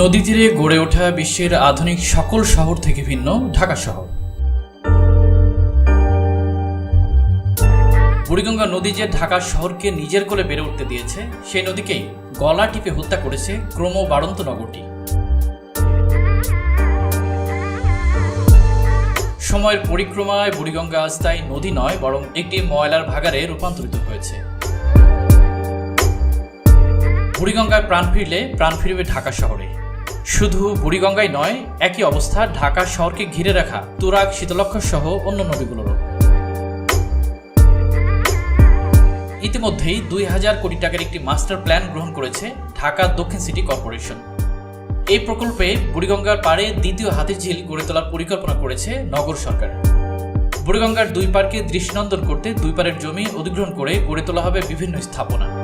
নদী তীরে গড়ে ওঠা বিশ্বের আধুনিক সকল শহর থেকে ভিন্ন ঢাকা শহর। বুড়িগঙ্গা নদী যে ঢাকা শহরকে নিজের কোলে বেড়ে উঠতে দিয়েছে, সেই নদীকেই গলা টিপে হত্যা করেছে ক্রম বাড়ন্ত নগরটি। সময়ের পরিক্রমায় বুড়িগঙ্গা আজ তাই নদী নয়, বরং একটি ময়লার ভাগারে রূপান্তরিত হয়েছে। বুড়িগঙ্গায় প্রাণ ফিরলে প্রাণ ফিরবে ঢাকা শহরে। শুধু বুড়িগঙ্গায় নয়, একই অবস্থা ঢাকা শহরকে ঘিরে রাখা তুরাগ শীতলক্ষ সহ অন্য নদীগুলোরও। ইতিমধ্যেই দুই হাজার কোটি টাকার একটি মাস্টার প্ল্যান গ্রহণ করেছে ঢাকা দক্ষিণ সিটি কর্পোরেশন। এই প্রকল্পে বুড়িগঙ্গার পাড়ে দ্বিতীয় হাতির ঝিল গড়ে তোলার পরিকল্পনা করেছে নগর সরকার। বুড়িগঙ্গার দুই পার্কে দৃষ্টিনন্দন করতে দুই পারের জমি অধিগ্রহণ করে গড়ে তোলা হবে বিভিন্ন স্থাপনা।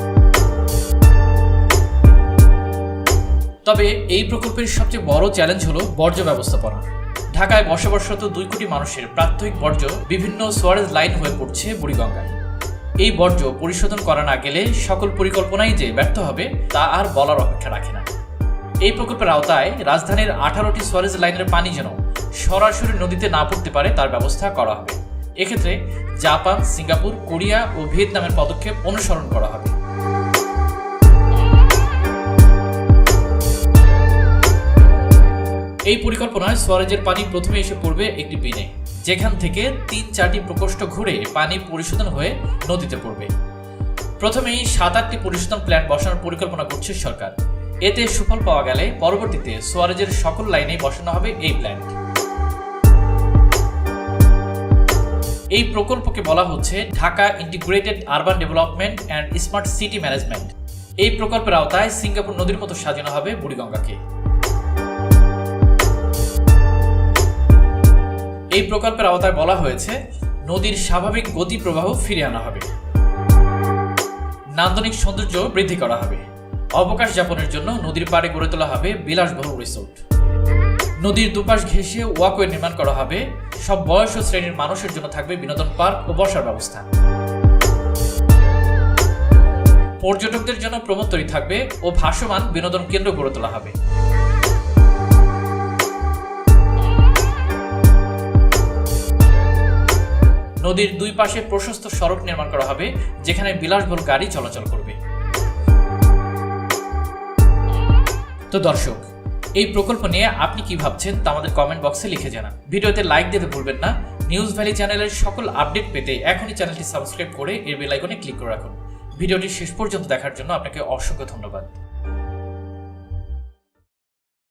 তবে এই প্রকল্পের সবচেয়ে বড় চ্যালেঞ্জ হলো বর্জ্য ব্যবস্থাপনা। ঢাকায় বসবাসরত দুই কোটি মানুষের প্রাত্যহিক বর্জ্য বিভিন্ন সোয়ারেজ লাইন হয়ে পড়ছে বুড়িগঙ্গায়। এই বর্জ্য পরিশোধন করা না গেলে সকল পরিকল্পনাই যে ব্যর্থ হবে, তা আর বলার অপেক্ষা রাখে না। এই প্রকল্পের আওতায় রাজধানীর আঠারোটি সোয়ারেজ লাইনের পানি যেন সরাসরি নদীতে না পড়তে পারে, তার ব্যবস্থা করা হবে। এক্ষেত্রে জাপান, সিঙ্গাপুর, কোরিয়া ও ভিয়েতনামের পদক্ষেপ অনুসরণ করা হবে। এই পরিকল্পনায় সোয়ারেজের পানি প্রথমে এসে পড়বে একটি বিনে যেখান থেকে তিন চারটি প্রকোষ্ঠ ঘুরে পানি পরিশোধন হয়ে নদীতে পড়বে। প্রথমেই সাত আটটি পরিশোধন প্ল্যান্ট বসানোর পরিকল্পনা করছে সরকার। এতে সুফল পাওয়া গেলে পরবর্তীতে সোয়ারেজের সকল লাইনেই বসানো হবে এই প্ল্যান্ট। এই প্রকল্পকে বলা হচ্ছে Dhaka integrated urban development and smart city management. এই প্রকল্পের আওতায় সিঙ্গাপুর নদীর মতো সাজানো হবে বুড়িগঙ্গাকে। এই প্রকল্পের আওতায় বলা হয়েছে, নদীর স্বাভাবিক গতি প্রবাহ ফিরিয়ে আনা হবে। নান্দনিক সৌন্দর্য বৃদ্ধি করা হবে। অবকাশ যাপনের জন্য নদীর পাড়ে গড়ে তোলা হবে বিলাসবহুল রিসোর্ট নদীর দুপাশ ঘেঁষে ওয়াকওয়ে নির্মাণ করা হবে। সব বয়স ও শ্রেণির মানুষের জন্য থাকবে বিনোদন পার্ক ও বসার ব্যবস্থা। পর্যটকদের জন্য প্রমোত্তরী থাকবে ও ভাসমান বিনোদন কেন্দ্র গড়ে তোলা হবে। নদীর দুই পাশে প্রশস্ত সড়ক নির্মাণ করা হবে, যেখানে বিলাসবহুল গাড়ি চলাচল করবে। তো দর্শক, এই প্রকল্প নিয়ে আপনি কি ভাবছেন তা আমাদের কমেন্ট বক্সে লিখে জানান। ভিডিওতে লাইক দিতে ভুলবেন না। নিউজ ভ্যালি চ্যানেলের সকল আপডেট পেতে এখনই চ্যানেলটি সাবস্ক্রাইব করে এর বেল আইকনে ক্লিক করে রাখুন। ভিডিওটি শেষ পর্যন্ত দেখার জন্য আপনাকে অসংখ্য ধন্যবাদ।